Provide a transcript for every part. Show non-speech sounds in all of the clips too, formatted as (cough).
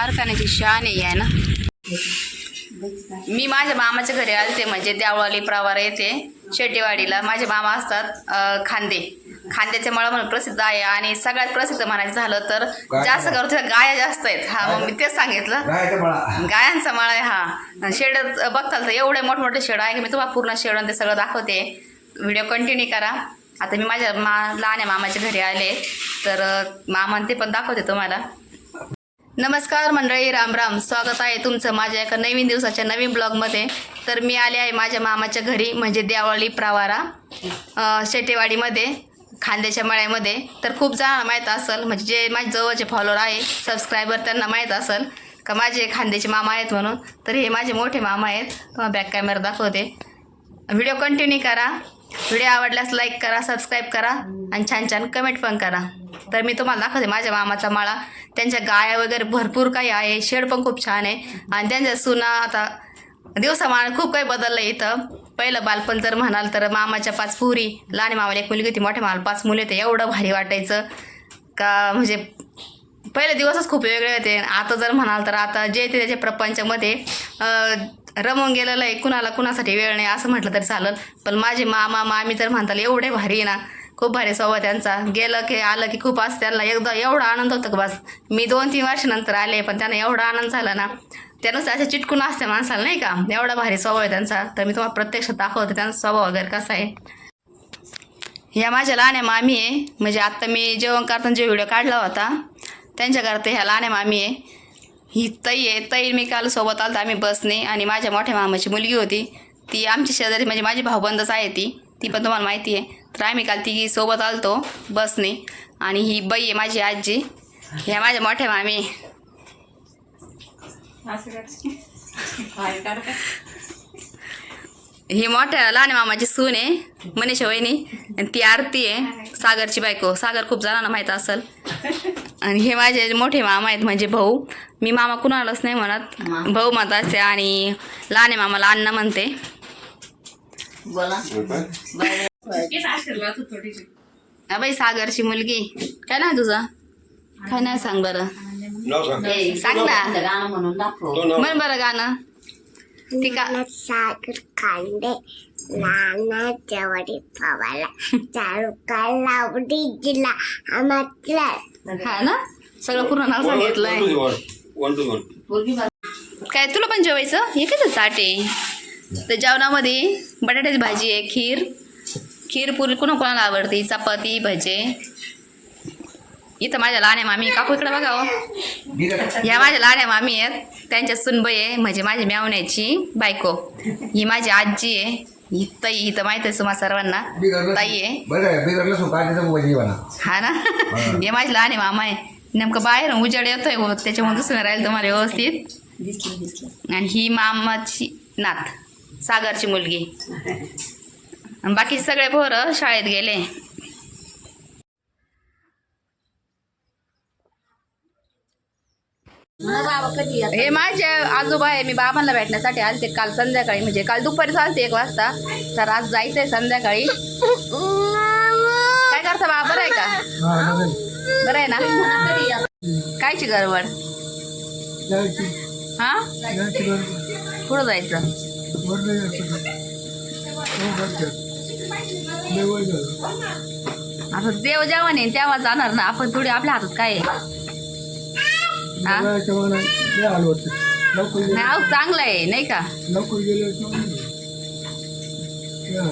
कारखान्याची शान आहे ना. मी माझ्या मामाच्या घरी आलते म्हणजे देवळाली प्रवार येते शेटेवाडीला माझे मामा असतात खांदे. खांद्याचे मळ म्हणून प्रसिद्ध आहे आणि सगळ्यात प्रसिद्ध म्हणायचं झालं तर जास्त करून तिथं गाया जास्त आहेत. हा मग मी तेच सांगितलं. गायचं मळ. आहे हा. शेड बघताल तर एवढे मोठमोठे शेड आहे की मी तुम्हाला पूर्ण शेड आणि ते सगळं दाखवते. व्हिडिओ कंटिन्यू करा. आता मी माझ्या मा लहान मामाच्या घरी आले तर अं, मामा आणि ते पण दाखवते तुम्हाला. नमस्कार मंडळी राम राम. स्वागत आहे तुमचं माझ्या एका नवीन दिवसाच्या नवीन ब्लॉगमध्ये. तर मी आले आहे माझ्या मामाच्या घरी म्हणजे देवाळी प्रवारा शेटेवाडीमध्ये खांद्याच्या मळ्यामध्ये. तर खूप जणांना माहीत असेल म्हणजे जे माझे जवळचे फॉलोअर आहे सबस्क्रायबर त्यांना माहीत असेल का माझे खांद्याचे मामा आहेत म्हणून. तर हे माझे मोठे मामा आहेत. तुम्हाला बॅक कॅमेरा दाखवते. व्हिडिओ कंटिन्यू करा. व्हिडिओ आवडल्यास लाईक करा सबस्क्राईब करा आणि छान छान कमेंट पण करा. तर मी तुम्हाला दाखवते माझ्या मामाचा माळा. त्यांच्या गाया वगैरे भरपूर काही आहे शेड पण खूप छान आहे. आणि त्यांच्या सुना आता दिवसामाळा खूप काही बदललं इथं. पहिलं बालपण जर म्हणाल तर मामाच्या पाच पुरी लहान मामाला एक मुलगी होती मोठ्या मामाला पाच मुले होते. एवढं भारी वाटायचं. का म्हणजे पहिले दिवसच खूप वेगळे होते. आता जर म्हणाल तर आता जे ते त्याच्या प्रपंचामध्ये रमून गेलेलं आहे कुणाला कुणासाठी वेळ नाही असं म्हटलं तरी चालेल. पण माझे मामा मामी तर म्हणताल एवढे भारी आहे ना खूप भारी स्वभाव त्यांचा. गेलं की आलं की खूप असं त्यांना एकदा एवढा आनंद होतो का बस. मी दोन तीन वर्षानंतर आले पण त्यांना एवढा आनंद झाला ना त्यानुसार असे चिटकून असते माणसाला नाही का? एवढा भारी स्वभाव आहे त्यांचा. तर मी तुम्हाला प्रत्यक्षात दाखवते त्यांचा स्वभाव वगैरे कसा आहे. ह्या माझ्या लहान्या मामी आहे. म्हणजे आत्ता मी जेवण करताना जो व्हिडिओ काढला होता त्यांच्या घरात ह्या लहान्या मामी आहे. ही तई आहे. तई मी काल सोबत आलतो आम्ही बसने आणि माझ्या मोठ्या मामाची मुलगी होती. ती आमची शेजारी म्हणजे माझी भाऊबंदच आहे ती. ती पण तुम्हाला माहिती आहे. तर आम्ही काल ती सोबत आलतो बसने आणि ही बाई आहे माझी आजी. ह्या माझ्या मोठ्या मामी. ही मोठ्या लहान मामाची सून आहे मनीषा वहिनी. आणि ती आरती आहे सागरची बायको. सागर खूप जणांना माहीत असेल. आणि हे माझे मोठे मामा आहेत म्हणजे भाऊ. मी मामा कुणालाच नाही म्हणत. भाऊ म्हणत असते आणि लहाने मामाला अण्णा म्हणते. बाई सागरची मुलगी. काय ना तुझं? काय नाही सांग बरं? सांग ना. गाणं म्हणून दाखव. तो नाव म्हण बरं गाणं. सागर नाना जवळी पवाला लावडी हा ना? सगळं पूर्ण नाव सांगितलंय. काय तुला पण जेवायचं? हे काय ताट? आहे तर जेवणामध्ये बटाट्याची भाजी आहे खीर. खीर पुरी कोणा कोणाला आवडते? चपाती भजे. इथं माझ्या लहान्या मामी काकू इकडे बघा हो. ह्या माझ्या लहान्या मामी आहेत. त्यांच्या सुनबाई आहे म्हणजे माझी मेवण्याची बायको. ही माझी आजी आहे. ही ताई इथं माहीत आहे तुम्हा सर्वांना. ताई आहे. हा ना? हे. माझे लहान आहे मामा आहे. नेमकं बाहेर उजाड येतोय हो त्याच्यामुळे दुसरं राहील तुम्हाला व्यवस्थित. दिसलं दिसलं. आणि ही मामाची नात सागरची मुलगी. आणि बाकी सगळे पोरं शाळेत गेले मला बाबा कधी येतात? हे माझे आजोबा आहे मी बाबांना भेटण्यासाठी आलते काल संध्याकाळी. म्हणजे काल दुपारी चालते एक वाजता. तर आज जायचंय संध्याकाळी. काय करता बाबा? बरं आहे का? बरं आहे ना? कायची गडबड? हा? कुठं जायचं? आता देव जेव्हा नाही तेव्हा जाणार ना. आपण थोडी आपल्या हातात काय आहे? हा? अहो चांगलं आहे नाही का?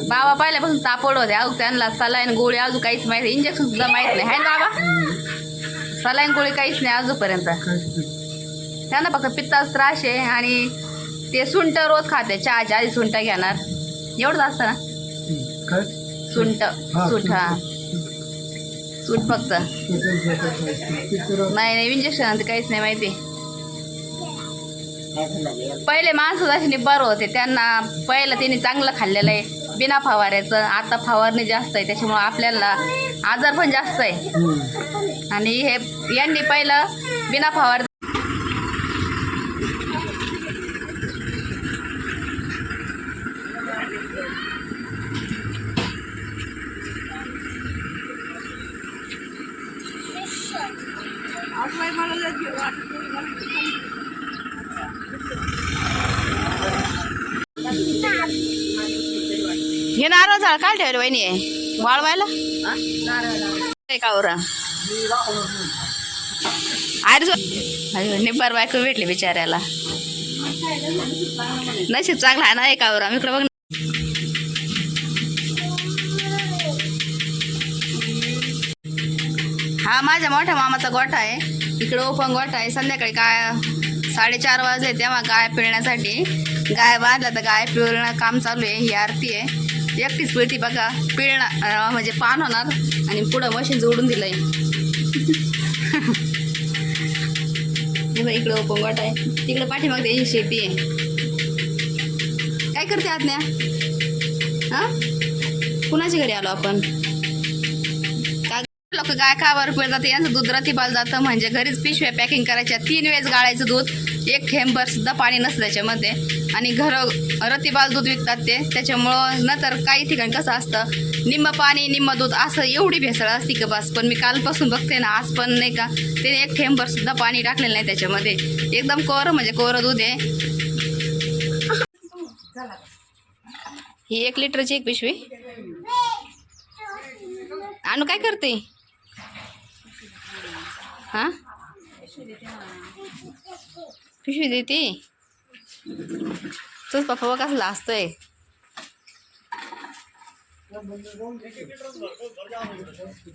बाबा पहिल्यापासून तापड होते. अहो त्यांना सलाईन गोळी अजून काहीच माहिती इंजेक्शन सुद्धा माहीत नाही. आहे ना बाबा? सलाईन गोळी काहीच नाही अजूनपर्यंत. त्यांना फक्त पित्ताचा त्रास आहे आणि ते सुंट रोज खाते. चहाच्या आधी सुंट घेणार. एवढंच असतं ना? सुंट सुंठ हा. सूट फक्त. नाही नाही इंजेक्शन काहीच नाही माहिती. पहिले माणसं जसे निब्बर होते त्यांना पहिलं त्यांनी चांगलं खाल्लेलं आहे. बिना फवाऱ्याचं आता फवारणी जास्त आहे त्याच्यामुळं आपल्याला आजार पण जास्त आहे. आणि हे यांनी पहिलं बिना फवार हे नारळ झाड काय ठेवलं वहिनी? आहे वाळवायला काय अरे निब्बार बायको भेटली बिचाऱ्याला. नशीब चांगला आहे ना एकावर ओरा इकडे बघ हा माझ्या मोठ्या मामाचा गोठा आहे. इकडे ओपन गोठा आहे. संध्याकाळी काय साडेचार वाजले तेव्हा गाय पिळण्यासाठी. गाय बांधल्या तर गाय पिळणं काम चालू आहे. ही आरती आहे. एकटीच पिळती बघा. पिळणार म्हणजे पान होणार आणि पुढं मशीन जोडून दिलं आहे (laughs) इकडं ओपन गोठा आहे. तिकडे पाठीमाग त्याची शेती आहे. काय करते आज्ञा? हां? कुणाच्या घरी आलो आपण? का लोक गाय जाते. पिळतात यांचं दूध रतीबाल जातं. म्हणजे घरीच पिशव्या पॅकिंग करायच्या. तीन वेळेस गाळायचं दूध. एक थेंबर सुद्धा पाणी नसतं त्याच्यामध्ये. आणि घर रतीबाल दूध विकतात ते. त्याच्यामुळं नंतर काही ठिकाणी कसं असतं निम्म पाणी निम्म दूध असं एवढी भेसळ असती का बस. पण मी कालपासून बघते ना आज पण नाही का ते एक थेंबर सुद्धा पाणी टाकलेलं नाही त्याच्यामध्ये. एकदम कोरं म्हणजे कोरं दूध आहे. ही एक लिटरची एक पिशवी. आणू काय करते? हां? पिशवी देते? तोच पप्पा कसला असतोय.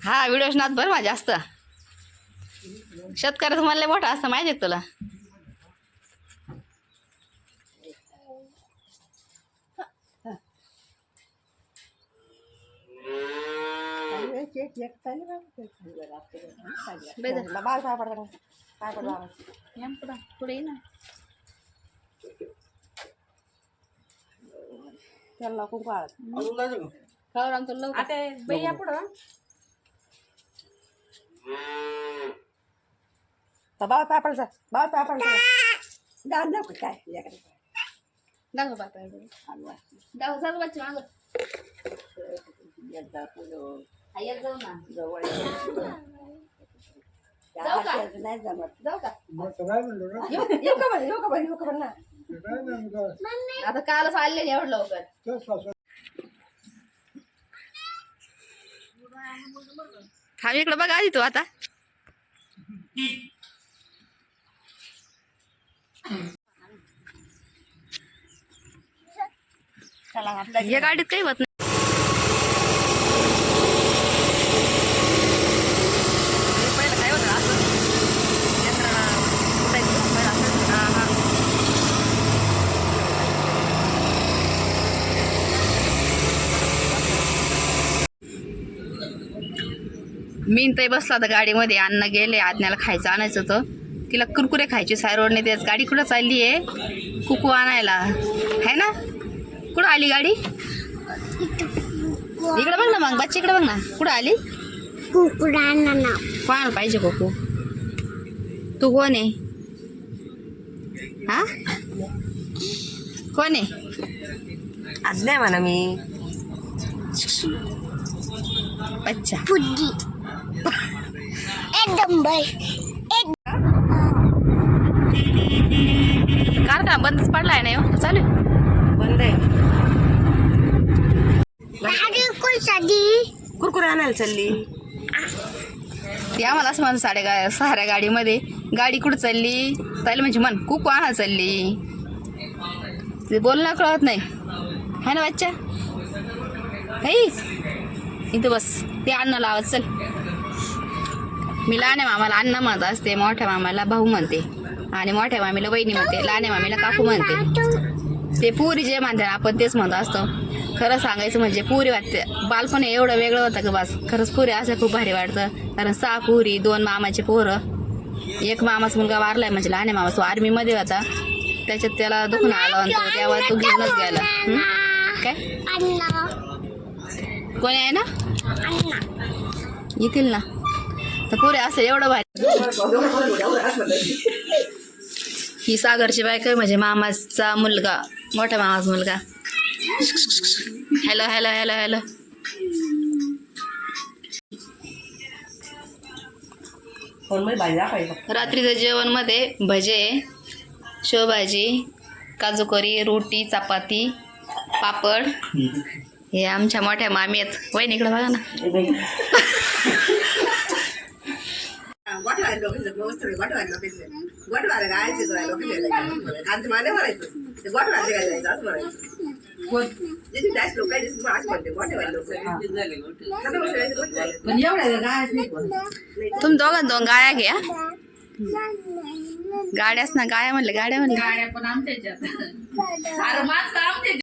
हा व्हिडिओ नात बरं माझ्या जास्त. शेतकऱ्याचं मला मोठा असतं माहिती आहे तुला? तुला पुढे ना खावर आमचं लवकर बाळ पाय पडचा बाळ पाय पडचा दान दाखव काय दाखव बापा दाखव चालू बच्चे मागं हाय, जाऊ ना जाऊ का? नाही जमत. जाऊ का? येऊ येऊ का बरं येऊ का बरं येऊ का बरं ना. आता कालच आले एवढं लवकर. हा इकडं बघा आधी तू आता. चला आपल्या या गाडीत काही होत नाही पहिलं काय होतं असं यंत्रणा उठायचं, पहिलं असं. हा, हा. मी ते बसला होता गाडीमध्ये. अन्न गेले आज्ञाला खायचं आणायचं होतं. तिला कुरकुरे खायचे साय रोडने तेच गाडी कुठं चालली आहे? कुकू आणायला. आहे ना? कुठं आली गाडी? इकडे बघ ना मग बच्चे इकडे बघ ना. कुठं आली? कोणाला पाहिजे कोकू. तू कोण आहे? हा? कोण आहे? आज नाही म्हणा मी. बच्चा पुद्दी एक नंबर एक कारखाना बंदच पडलाय नाही हो. चालू. बंद आहे. कुरकुरे आणायला चालली. ती आम्हाला असं म्हणून साड्या गा सहाऱ्या गाडीमध्ये. गाडी कुठं चालली? चालली म्हणजे मन कुकू आणा चालली. ते बोलणं कळत नाही. है ना बच्चा? नाही इथं बस. ते अन्न लावत चल. मी लहान्या मामाला अण्णा म्हणत असते मोठ्या मामाला भाऊ म्हणते. आणि मोठ्या मामीला वहिनी म्हणते लहान्या मामीला काकू म्हणते. ते पुरी जे म्हणते ना, आपण तेच म्हणत असतो. खरं सांगायचं म्हणजे पुरी वाटते बालपण एवढं वेगळं होतं का बस. खरंच पुरी असं खूप भारी वाटतं. कारण सहा पुरी दोन मामाचे पोरं. एक मामाचा मुलगा वारलाय म्हणजे लहान मामा तो आर्मीमध्ये होता. त्याच्यात त्याला दुखून आलं आणि तो तेव्हा तो घेऊनच गेला? काय? कोणी आहे ना? येतील ना. तर पुरे असं एवढं भारी. ही सागरची बायक आहे म्हणजे मामाचा मुलगा मोठ्या मामाचा मुलगा. Hello hello hello hello. फोनमध्ये रात्रीचं जेवणमध्ये भजे शेवभाजी काजू करी रोटी चपाती पापड. हे आमच्या मोठ्या मामी आहेत. वहिनी निकडं बघा ना. गोठवायला लोकांचं व्यवस्थित गोठवायला लोकांचं गोठवायला गायचे लोकांचे आमचं माने म्हणायचं ते गोठवायला काय जायचं असं म्हणायचं जिथे जास्त लोक आहे तिथे असं म्हणते गोठवायला लोक आता वर्षाचे गोठवायला. पण एवढ्या गायच नाही कोण. तुम्ही दोघं दोन गाया घ्या गाड्याच ना गाया? म्हणले गाड्या म्हणले गाड्या पण आमच्या